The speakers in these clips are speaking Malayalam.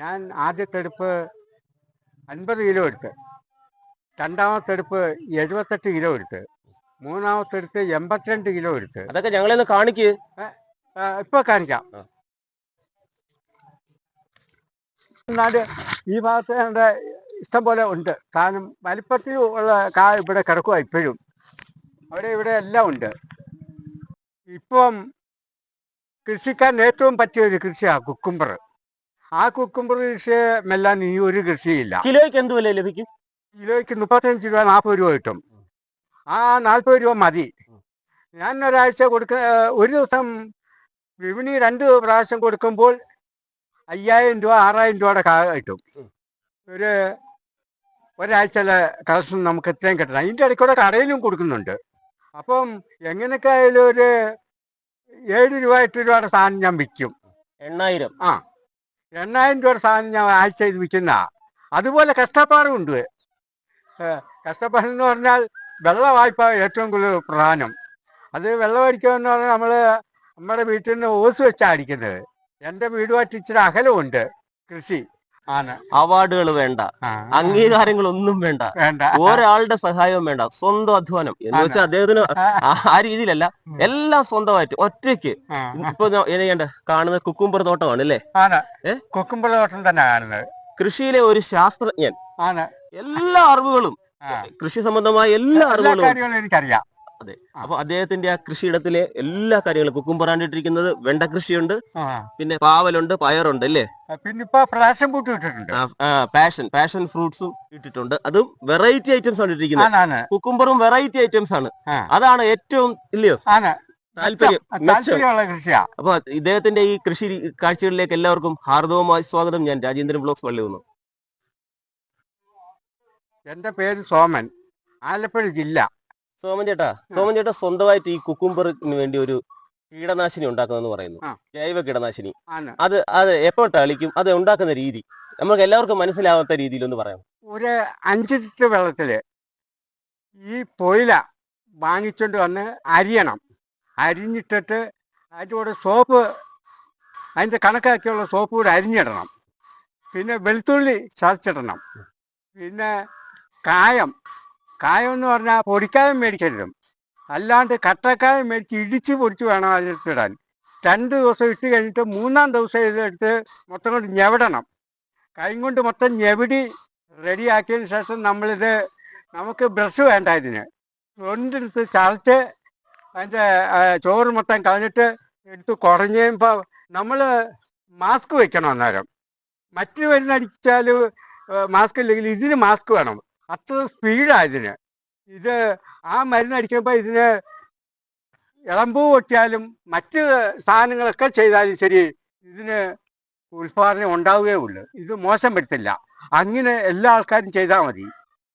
ഞാൻ ആദ്യത്തെടുപ്പ് അൻപത് കിലോ എടുത്ത്. രണ്ടാമത്തെ എടുപ്പ് എഴുപത്തെട്ട് കിലോ എടുത്ത്. മൂന്നാമത്തെ എടുത്ത് എൺപത്തിരണ്ട് കിലോ എടുത്ത്. അതൊക്കെ ഞങ്ങളെ ഒന്ന് കാണിക്ക് ഇപ്പൊ കാണിക്കാം. നാട് ഈ ഭാഗത്ത് ഞങ്ങളുടെ ഇഷ്ടം പോലെ ഉണ്ട്. കാരണം വലിപ്പത്തിൽ ഉള്ള കാ ഇവിടെ കിടക്കുക ഇപ്പോഴും. അവിടെ ഇവിടെ എല്ലാം ഉണ്ട്. ഇപ്പം കൃഷിക്കാരൻ ഏറ്റവും പറ്റിയ ഒരു കൃഷിയാണ് കുക്കുംബർ ആ കുക്കുംബർ കൃഷി മെല്ലാൻ ഈ ഒരു കൃഷിയില്ല. കിലോയ്ക്ക് എന്ത് വില ലഭിക്കും? കിലോയ്ക്ക് മുപ്പത്തഞ്ച് രൂപ നാൽപ്പത് രൂപ കിട്ടും. ആ നാൽപ്പത് രൂപ മതി. ഞാൻ ഒരാഴ്ച കൊടുക്ക ഒരു ദിവസം വിപണി രണ്ട് പ്രാവശ്യം കൊടുക്കുമ്പോൾ അയ്യായിരം രൂപ ആറായിരം രൂപയുടെ കാ കിട്ടും. ഒരു ഒരാഴ്ചയിലെ കളക്ഷൻ നമുക്ക് ഇത്രയും കിട്ടണം. അതിന്റെ ഇടയ്ക്കൂടെ കടയിലും കൊടുക്കുന്നുണ്ട്. അപ്പം എങ്ങനെയൊക്കെ ആയാലും ഒരു ഏഴ് രൂപ എട്ട് രൂപയുടെ സാധനം ഞാൻ വിൽക്കും. എണ്ണായിരം? ആ. എണ്ണായിരം രൂപ സാധനം ഞാൻ ആഴ്ച ഇത് വിൽക്കുന്ന അതുപോലെ കഷ്ടപ്പാടും ഉണ്ട്. ഏ, കഷ്ടപ്പാടെന്ന് പറഞ്ഞാൽ വെള്ള വായ്പ ഏറ്റവും കൂടുതൽ പ്രധാനം. അത് വെള്ളം അടിക്കുമെന്ന് പറഞ്ഞാൽ നമ്മൾ നമ്മുടെ വീട്ടിൽ നിന്ന് ഓസ് വെച്ചാണ് അടിക്കുന്നത്. എന്റെ വീടുമായിട്ട് ഇച്ചിരി അകലമുണ്ട് കൃഷി. അവാർഡുകൾ വേണ്ട. അംഗീകാരങ്ങൾ അംഗീകാരങ്ങളൊന്നും വേണ്ട. ഒരാളുടെ സഹായവും വേണ്ട. സ്വന്തം അധ്വാനം. എന്ന് വെച്ചാൽ അദ്ദേഹത്തിന് ആ, രീതിയിലല്ല. എല്ലാം സ്വന്തമായിട്ട് ഒറ്റയ്ക്ക്. ഇപ്പൊ ഇത് കാണുന്ന കുക്കുംബർ തോട്ടമാണ് അല്ലേ കുക്കുംബർ തോട്ടം തന്നെ കാണുന്നത്. കൃഷിയിലെ ഒരു ശാസ്ത്രജ്ഞൻ. എല്ലാ അറിവുകളും കൃഷി സംബന്ധമായ എല്ലാ എല്ലാ അറിവുകളും എനിക്കറിയാം. അതെ. അപ്പൊ അദ്ദേഹത്തിന്റെ ആ കൃഷിയിടത്തിലെ എല്ലാ കാര്യങ്ങളും കുക്കുംപറാണ്ടിട്ടിരിക്കുന്നത് വെണ്ട കൃഷിയുണ്ട് പിന്നെ പാവലുണ്ട് പയറുണ്ട് അല്ലേ? പിന്നെ ഇപ്പൊ ഇട്ടിട്ടുണ്ട്. പാഷൻ പാഷൻ ഫ്രൂട്ട്സും ഇട്ടിട്ടുണ്ട്. അതും വെറൈറ്റി ഐറ്റംസ് ആണ് ഇട്ടിരിക്കുന്നത്. കുക്കുംബറും വെറൈറ്റി ഐറ്റംസ് ആണ്. അതാണ് ഏറ്റവും ഇല്ലയോ? താല്പര്യം അപ്പൊ ഇദ്ദേഹത്തിന്റെ ഈ കൃഷി കാഴ്ചകളിലേക്ക് എല്ലാവർക്കും ഹാർദവുമായി സ്വാഗതം. ഞാൻ രാജേന്ദ്രൻ ബ്ലോക്സ് പള്ളി വന്നു എന്റെ പേര് സോമൻ. ആലപ്പുഴ ജില്ല. സോമൻ ചേട്ടാ സോമൻ ചേട്ടാ സ്വന്തമായിട്ട് ഈ കുക്കുംബറിന് വേണ്ടി ഒരു കീടനാശിനി ഉണ്ടാക്കുന്നെന്ന് പറയുന്നു. ജൈവ കീടനാശിനി. അത് അത് എപ്പോൾ തളിക്കും? അത് ഉണ്ടാക്കുന്ന രീതി. നമുക്ക് എല്ലാവർക്കും മനസ്സിലാവാത്ത രീതിയിൽ ഒന്ന് പറയാം ഒരു അഞ്ച് ലിറ്റർ വെള്ളത്തിൽ ഈ പൊയില വാങ്ങിച്ചോണ്ട് വന്ന് അരിയണം. അരിഞ്ഞിട്ടിട്ട് അതിന്റെ കൂടെ സോപ്പ് അതിന്റെ കണക്കാക്കിയുള്ള സോപ്പ് കൂടെ അരിഞ്ഞിടണം. പിന്നെ വെളുത്തുള്ളി ചതച്ചിടണം. പിന്നെ കായം കായം എന്ന് പറഞ്ഞാൽ പൊടിക്കായം മേടിക്കരുതും. അല്ലാണ്ട് കട്ടക്കായം മേടിച്ച് ഇടിച്ച് പൊടിച്ച് വേണം അതിലിടാൻ. രണ്ട് ദിവസം ഇട്ട് കഴിഞ്ഞിട്ട് മൂന്നാം ദിവസം ഇതെടുത്ത് മൊത്തം കൊണ്ട് ഞെവിടണം. കൈ കൊണ്ട് മൊത്തം ഞെവിടി റെഡിയാക്കിയതിന് ശേഷം നമ്മളിത് നമുക്ക് ബ്രഷ് വേണ്ട ഇതിന്. തൊണ്ടെടുത്ത് ചതച്ച് അതിന്റെ ചോറ് മൊത്തം കളഞ്ഞിട്ട് എടുത്ത് കുറഞ്ഞപ്പോൾ നമ്മൾ മാസ്ക് വെക്കണം അന്നേരം. മറ്റു മരുന്നടിച്ചാൽ മാസ്ക് ഇല്ലെങ്കിൽ ഇതിന് മാസ്ക് വേണം. അത്ര സ്പീഡാണ് ഇതിന്. ഇത് ആ മരുന്നടിക്കുമ്പോൾ ഇതിന് ഇളമ്പൂ പൊട്ടിയാലും മറ്റ് സാധനങ്ങളൊക്കെ ചെയ്താലും ശരി ഇതിന് ഉൽപാദനം ഉണ്ടാവുകയേ ഉള്ളൂ. ഇത് മോശം വരുത്തില്ല. അങ്ങനെ എല്ലാ ആൾക്കാരും ചെയ്താൽ മതി.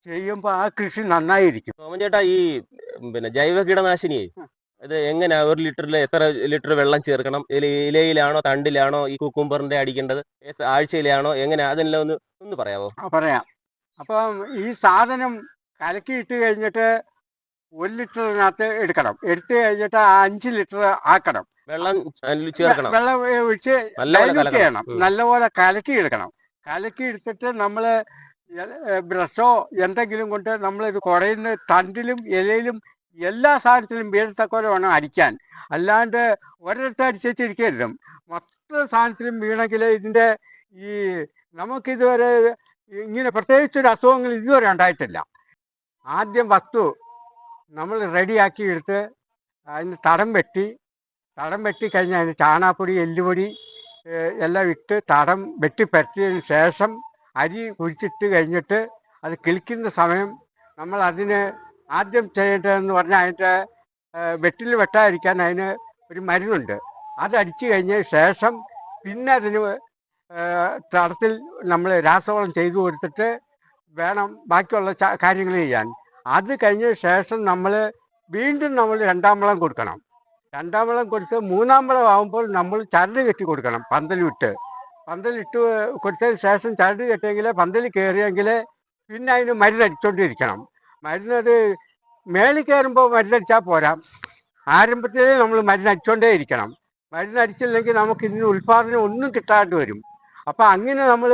ചെയ്യുമ്പോൾ ആ കൃഷി നന്നായിരിക്കും. സോമൻ ചേട്ടാ ഈ പിന്നെ ജൈവ കീടനാശിനിയെ ഇത് എങ്ങനെയാ ഒരു ലിറ്ററിൽ എത്ര ലിറ്റർ വെള്ളം ചേർക്കണം? ഇലയിലാണോ തണ്ടിലാണോ ഈ കുക്കുംബറിന്റെ അടിക്കേണ്ടത്? ആഴ്ചയിലാണോ എങ്ങനെ? അതെല്ലാം ഒന്ന് ഒന്ന് പറയാമോ പറയാം. അപ്പം ഈ സാധനം കലക്കിയിട്ട് കഴിഞ്ഞിട്ട് ഒരു ലിറ്ററിനകത്ത് എടുക്കണം. എടുത്തു കഴിഞ്ഞിട്ട് ആ അഞ്ച് ലിറ്റർ ആക്കണം. വെള്ളം ചേർക്കണം. വെള്ളം ഒഴിച്ച് കലക്കണം. ചെയ്യണം. നല്ലപോലെ കലക്കി എടുക്കണം. കലക്കി എടുത്തിട്ട് നമ്മൾ ബ്രഷോ എന്തെങ്കിലും കൊണ്ട് നമ്മൾ ഇത് കുടയുന്ന തണ്ടിലും ഇലയിലും എല്ലാ സാധനത്തിലും വീഴത്തക്കോലെ വേണം അടിക്കാൻ. അല്ലാണ്ട് ഒരിടത്ത് അടിച്ചിരിക്കരുതും മൊത്തം സാധനത്തിലും വീണെങ്കിൽ ഇതിന്റെ ഈ നമുക്കിതുവരെ ഇങ്ങനെ പ്രത്യേകിച്ചൊരു അസുഖങ്ങൾ ഇതുവരെ ഉണ്ടായിട്ടില്ല. ആദ്യം വസ്തു നമ്മൾ റെഡിയാക്കി എടുത്ത് അതിന് തടം വെട്ടി തടം വെട്ടി കഴിഞ്ഞാൽ അതിന് ചാണാപ്പൊടി എല്ലുപൊടി എല്ലാം ഇട്ട് തടം വെട്ടിപ്പരത്തിയതിന് ശേഷം അരി കുഴിച്ചിട്ട് കഴിഞ്ഞിട്ട് അത് കിളിക്കുന്ന സമയം നമ്മൾ അതിന് ആദ്യം ചെയ്യേണ്ടതെന്ന് പറഞ്ഞാൽ അതിന്റെ വെട്ടിൽ വെട്ടാതിരിക്കാൻ അതിന് ഒരു മരുന്നുണ്ട്. അടിച്ചു കഴിഞ്ഞ ശേഷം പിന്നെ അതിന് തടത്തിൽ നമ്മൾ രാസവളം ചെയ്തു കൊടുത്തിട്ട് വേണം ബാക്കിയുള്ള കാര്യങ്ങൾ ചെയ്യാൻ. അത് കഴിഞ്ഞ ശേഷം നമ്മൾ വീണ്ടും നമ്മൾ രണ്ടാം വളം കൊടുക്കണം. രണ്ടാം വളം കൊടുത്ത് മൂന്നാം വളം ആകുമ്പോൾ നമ്മൾ ചരട് കെട്ടി കൊടുക്കണം പന്തലിട്ട് പന്തലിട്ട് കൊടുത്തതിന് ശേഷം ചരട് കെട്ടിയെങ്കിൽ പന്തൽ കയറിയെങ്കിൽ പിന്നെ അതിന് മരുന്നടിച്ചോണ്ടിരിക്കണം. മരുന്നത് മേളിൽ കയറുമ്പോൾ മരുന്നടിച്ചാൽ പോരാ. ആരംഭത്തിലേ നമ്മൾ മരുന്നടിച്ചോണ്ടേ ഇരിക്കണം മരുന്നടിച്ചില്ലെങ്കിൽ നമുക്ക് ഇതിന് ഉൽപ്പാദനം ഒന്നും കിട്ടാണ്ട് വരും. അപ്പം അങ്ങനെ നമ്മൾ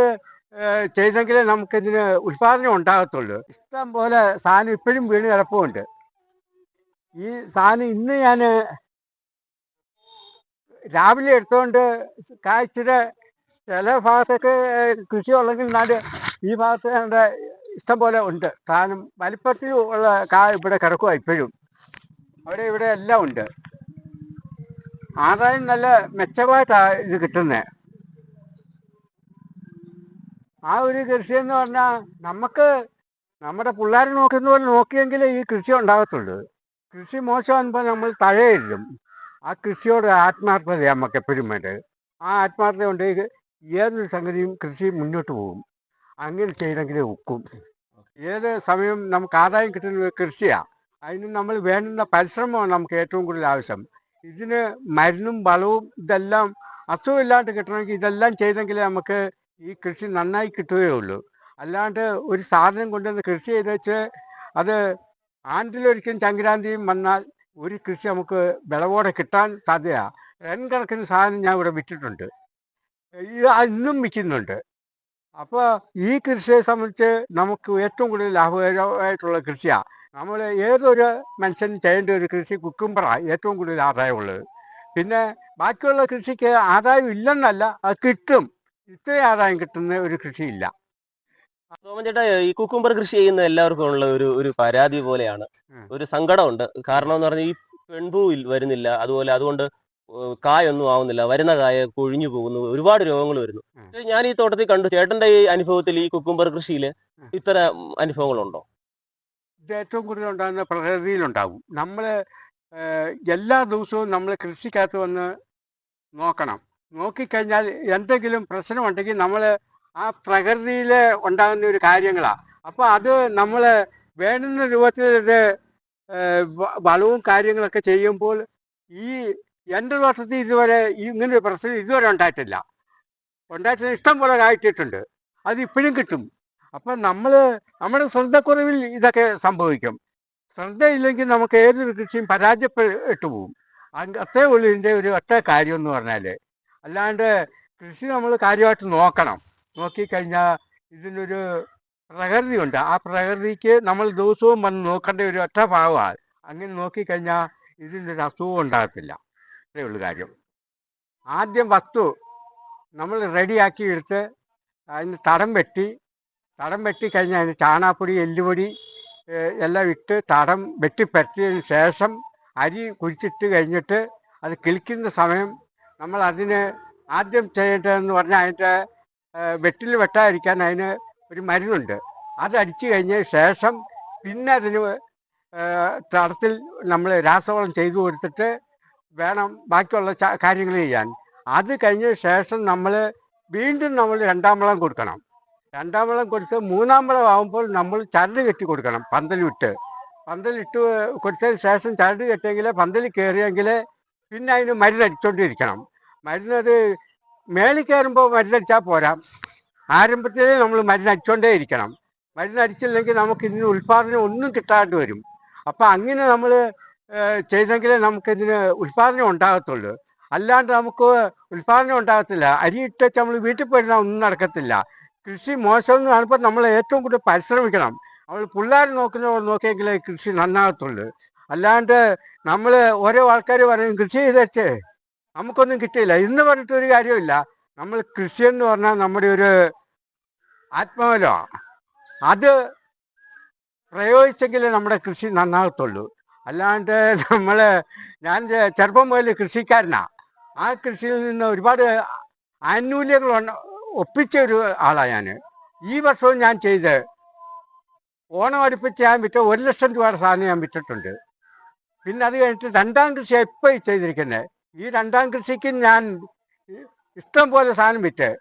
ചെയ്തെങ്കിലേ നമുക്കിതിന് ഉത്പാദനം ഉണ്ടാകത്തുള്ളൂ. ഇഷ്ടം പോലെ സാധനം ഇപ്പോഴും വീണ് കിടപ്പുണ്ട്. ഈ സാധനം ഇന്ന് ഞാൻ രാവിലെ എടുത്തുകൊണ്ട് കായ്ച്ചിട്ട് ചില ഭാഗത്തൊക്കെ കൃഷി ഉള്ളെങ്കിൽ നാട് ഈ ഭാഗത്ത് ഇഷ്ടം പോലെ ഉണ്ട്. സാധനം വലിപ്പത്തിൽ ഉള്ള കാ ഇവിടെ കിടക്കുക ഇപ്പോഴും. അവിടെ ഇവിടെ എല്ലാം ഉണ്ട്. ആദായം നല്ല മെച്ചമായിട്ടാണ് ഇത് കിട്ടുന്നത് ആ ഒരു കൃഷി എന്ന് പറഞ്ഞാൽ നമുക്ക് നമ്മുടെ പിള്ളേർ നോക്കുന്ന പോലെ നോക്കിയെങ്കിലേ ഈ കൃഷി ഉണ്ടാകത്തുള്ളൂ. കൃഷി മോശമാകുമ്പോൾ നമ്മൾ തഴയിടും. ആ കൃഷിയോട് ആത്മാർത്ഥത നമുക്ക് എപ്പോഴും വേണ്ടത് ആ ആത്മാർത്ഥത കൊണ്ട് ഏതൊരു സംഗതിയും കൃഷി മുന്നോട്ട് പോകും. അങ്ങനെ ചെയ്തെങ്കിലേ ഉക്കും ഏത് സമയം നമുക്ക് ആദായം കിട്ടുന്ന കൃഷിയാണ് അതിന് നമ്മൾ വേണ്ടുന്ന പരിശ്രമമാണ് നമുക്ക് ഏറ്റവും കൂടുതൽ ആവശ്യം. ഇതിന് മരുന്നും വളവും ഇതെല്ലാം അസുഖമില്ലാണ്ട് കിട്ടണമെങ്കിൽ ഇതെല്ലാം ചെയ്തെങ്കിലേ നമുക്ക് ഈ കൃഷി നന്നായി കിട്ടുകയുള്ളൂ അല്ലാണ്ട് ഒരു സാധനം കൊണ്ടുവന്ന് കൃഷി ചെയ്ത് വെച്ച് അത് ആണ്ടിലൊരിക്കലും സംക്രാന്തിയും വന്നാൽ ഒരു കൃഷി നമുക്ക് വിളവോടെ കിട്ടാൻ സാധ്യതയാണ് റൺ കണക്കിന് സാധനം ഞാൻ ഇവിടെ വിറ്റിട്ടുണ്ട്. ഇത് ഇന്നും വിൽക്കുന്നുണ്ട്. അപ്പോൾ ഈ കൃഷിയെ സംബന്ധിച്ച് നമുക്ക് ഏറ്റവും കൂടുതൽ ലാഭകരമായിട്ടുള്ള കൃഷിയാണ് നമ്മൾ ഏതൊരു മനുഷ്യനും ചെയ്യേണ്ട ഒരു കൃഷി കുക്കുംബറാണ് ഏറ്റവും കൂടുതൽ ആദായമുള്ളത്. പിന്നെ ബാക്കിയുള്ള കൃഷിക്ക് ആദായം ഇല്ലെന്നല്ല അത് കിട്ടും. ഇത്രയും ആദായം കിട്ടുന്ന ഒരു കൃഷിയില്ല. സോമൻ ചേട്ടാ ഈ കുക്കുംബർ കൃഷി ചെയ്യുന്ന എല്ലാവർക്കും ഉള്ള ഒരു ഒരു പരാതി പോലെയാണ്. ഒരു സങ്കടമുണ്ട്. കാരണം എന്ന് പറഞ്ഞാൽ ഈ പെൺപൂ വരുന്നില്ല. അതുപോലെ അതുകൊണ്ട് കായൊന്നും ആവുന്നില്ല. വരുന്ന കായ കൊഴിഞ്ഞു പോകുന്നു. ഒരുപാട് രോഗങ്ങൾ വരുന്നു. ഞാൻ ഈ തോട്ടത്തിൽ കണ്ടു. ചേട്ടന്റെ ഈ അനുഭവത്തിൽ ഈ കുക്കുംബർ കൃഷിയിൽ ഇത്ര ഇത്തരം അനുഭവങ്ങളുണ്ടോ? ഇത് ഏറ്റവും കൂടുതൽ ഉണ്ടാകുന്ന പ്രകൃതിയിലുണ്ടാകും. നമ്മൾ എല്ലാ ദിവസവും നമ്മൾ കൃഷിക്കകത്ത് വന്ന് നോക്കണം. നോക്കിക്കഴിഞ്ഞാൽ എന്തെങ്കിലും പ്രശ്നമുണ്ടെങ്കിൽ നമ്മൾ ആ പ്രകൃതിയിൽ ഉണ്ടാകുന്ന ഒരു കാര്യങ്ങളാണ് അപ്പോൾ അത് നമ്മൾ വേണ്ടുന്ന രൂപത്തിൽ ഇത് വളവും കാര്യങ്ങളൊക്കെ ചെയ്യുമ്പോൾ ഈ എന്റെ വർഷത്തിൽ ഇതുവരെ ഇങ്ങനൊരു പ്രശ്നം ഇതുവരെ ഉണ്ടായിട്ടില്ല. ഉണ്ടായിട്ടില്ല ഇഷ്ടം പോലെ കായിട്ടിട്ടുണ്ട് അത് ഇപ്പോഴും കിട്ടും. അപ്പം നമ്മൾ നമ്മുടെ ശ്രദ്ധക്കുറവിൽ ഇതൊക്കെ സംഭവിക്കും. ശ്രദ്ധയില്ലെങ്കിൽ നമുക്ക് ഏതൊരു കൃഷിയും പരാജയപ്പെട്ടു പോകും അത്രേ ഉള്ളൂ ഇതിന്റെ ഒരു ഒറ്റ കാര്യം എന്ന് പറഞ്ഞാൽ. അല്ലാണ്ട് കൃഷി നമ്മൾ കാര്യമായിട്ട് നോക്കണം. നോക്കിക്കഴിഞ്ഞാൽ ഇതിനൊരു പ്രകൃതിയുണ്ട്. ആ പ്രകൃതിക്ക് നമ്മൾ ദിവസവും വന്ന് നോക്കേണ്ട ഒരു ഒറ്റ ഭാഗമാണ്. അങ്ങനെ നോക്കിക്കഴിഞ്ഞാൽ ഇതിന്റെ ഒരു അസുഖം ഉണ്ടാകത്തില്ല. അത്രേ ഉള്ളൂ കാര്യം. ആദ്യം വസ്തു നമ്മൾ റെഡിയാക്കി എടുത്ത് അതിന് തടം വെട്ടി. തടം വെട്ടി കഴിഞ്ഞാൽ അതിന് ചാണാപ്പൊടി എല്ലുപൊടി എല്ലാം ഇട്ട് തടം വെട്ടിപ്പരത്തിയതിന് ശേഷം അരി കുഴിച്ചിട്ട് കഴിഞ്ഞിട്ട് അത് കിളിക്കുന്ന സമയം നമ്മൾ അതിന് ആദ്യം ചെയ്യേണ്ടതെന്ന് പറഞ്ഞാൽ അതിന്റെ വെട്ടിൽ വെട്ടാതിരിക്കാൻ അതിന് ഒരു മരുന്നുണ്ട്. അതടിച്ചു കഴിഞ്ഞ ശേഷം പിന്നെ അതിന് തടത്തിൽ നമ്മൾ രാസവളം ചെയ്തു കൊടുത്തിട്ട് വേണം ബാക്കിയുള്ള കാര്യങ്ങൾ ചെയ്യാൻ. അത് കഴിഞ്ഞ ശേഷം നമ്മൾ വീണ്ടും നമ്മൾ രണ്ടാം വളം കൊടുക്കണം. രണ്ടാം വളം കൊടുത്ത് മൂന്നാം വളം ആകുമ്പോൾ നമ്മൾ ചരട് കെട്ടി കൊടുക്കണം പന്തലിട്ട് പന്തലിട്ട് കൊടുത്തതിന് ശേഷം ചരട് കെട്ടിയെങ്കിൽ പന്തലിൽ കയറിയെങ്കിൽ പിന്നെ അതിന് മരുന്നടിച്ചോണ്ടിരിക്കണം. മരുന്നത് മേളിൽ കയറുമ്പോൾ മരുന്നടിച്ചാൽ പോരാ. ആരംഭത്തിലേ നമ്മൾ മരുന്നടിച്ചോണ്ടേ ഇരിക്കണം. മരുന്നടിച്ചില്ലെങ്കിൽ നമുക്ക് ഇതിന് ഉൽപാദനം ഒന്നും കിട്ടാണ്ട് വരും. അപ്പം അങ്ങനെ നമ്മൾ ചെയ്തെങ്കിലേ നമുക്കിതിന് ഉൽപാദനം ഉണ്ടാകത്തുള്ളൂ. അല്ലാണ്ട് നമുക്ക് ഉൽപാദനം ഉണ്ടാകത്തില്ല. അരി ഇട്ട് നമ്മൾ വീട്ടിൽ പോയിരുന്നാൽ ഒന്നും നടക്കത്തില്ല. കൃഷി മോശം എന്ന് കാണുമ്പോൾ നമ്മൾ ഏറ്റവും കൂടുതൽ പരിശ്രമിക്കണം. നമ്മൾ പിള്ളേർ നോക്കുന്ന പോലെ നോക്കിയെങ്കിലേ കൃഷി നന്നാകത്തുള്ളൂ. അല്ലാണ്ട് നമ്മൾ ഓരോ ആൾക്കാർ പറയും കൃഷി ചെയ്തേച്ചേ. നമുക്കൊന്നും കിട്ടിയില്ല. ഇന്ന് പറഞ്ഞിട്ട് ഒരു കാര്യമില്ല നമ്മൾ കൃഷി എന്ന് പറഞ്ഞാൽ നമ്മുടെ ഒരു ആത്മബലമാണ് അത് പ്രയോഗിച്ചെങ്കിലേ നമ്മുടെ കൃഷി നന്നാകത്തുള്ളൂ. അല്ലാണ്ട് നമ്മൾ ഞാൻ ചെറുപ്പം മുതൽ കൃഷിക്കാരനാ. ആ കൃഷിയിൽ നിന്ന് ഒരുപാട് ആനുകൂല്യങ്ങൾ ഒപ്പിച്ച ഒരു ആളാണ് ഞാൻ ഈ വർഷവും ഞാൻ ചെയ്ത് ഓണം അടുപ്പിച്ച് ഞാൻ വിറ്റ ഒരു ലക്ഷം രൂപയുടെ സാധനം ഞാൻ വിറ്റിട്ടുണ്ട്. പിന്നെ അത് കഴിഞ്ഞിട്ട് രണ്ടാം കൃഷിയാണ് ഇപ്പോൾ ചെയ്തിരിക്കുന്നത് ഈ രണ്ടാം കൃഷിക്ക് ഞാൻ ഇഷ്ടം പോലെ സാധനം വിറ്റ്.